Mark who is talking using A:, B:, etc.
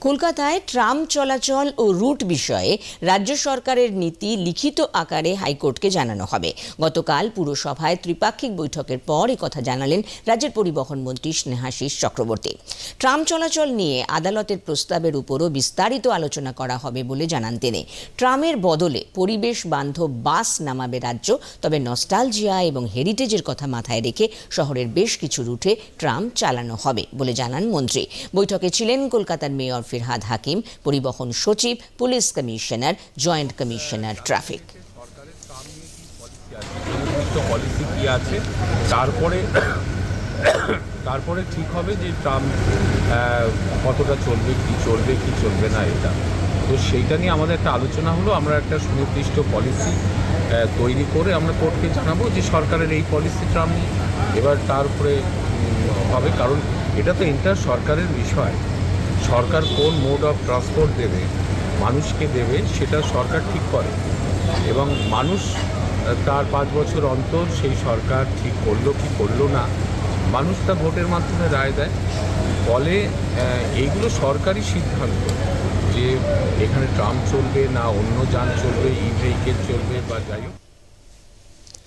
A: কলকাতায় ট্রাম চলাচল ও রুট বিষয়ে রাজ্য সরকারের নীতি লিখিত আকারে হাইকোর্টকে জানানো হবে। গতকাল পুরসভায় ত্রিপাক্ষিক বৈঠকের পর কথা জানালেন রাজ্যের পরিবহন মন্ত্রী স্নেহাশিস চক্রবর্তী। ট্রাম চলাচল নিয়ে আদালতের প্রস্তাবের উপরও বিস্তারিত আলোচনা করা হবে বলে জানান তিনি। ট্রামের বদলে পরিবেশ বান্ধব বাস নামাবে রাজ্য, তবে নস্টালজিয়া এবং হেরিটেজের কথা মাথায় রেখে শহরের বেশ কিছু রুটে ট্রাম চালানো হবে বলে জানান মন্ত্রী। বৈঠকে ছিলেন কলকাতার মেয়র ফিরহাদ হাকিম, পরিবহন সচিব, police commissioner, joint commissioner traffic.
B: Policy কি আছে তারপরে তারপরে ঠিক হবে যে ট্রাম কতটা চলবে, কি চলবে কি চলবে না এটা। তো সেইটা নিয়ে আমাদের একটা আলোচনা হলো, আমরা একটা সুনির্দিষ্ট পলিসি তৈরি করে আমরা কোর্টকে জানাব যে সরকারের এই পলিসি ট্রাম এবার তারপরে হবে, কারণ এটা তো ইন্টার সরকারের বিষয়। সরকার কোন মোড অফ ট্রান্সপোর্ট দেবে, মানুষকে দেবে, সেটা সরকার ঠিক করে। এবং মানুষ তার পাঁচ বছর অন্তর সেই সরকার ঠিক করল কি করল না, মানুষ তা ভোটের মাধ্যমে রায় দেয়। ফলে এইগুলো সরকারি সিদ্ধান্ত যে এখানে ট্রাম চলবে না, অন্য যান চলবে ই ভেহিকেল চলবে বা যাই হোক।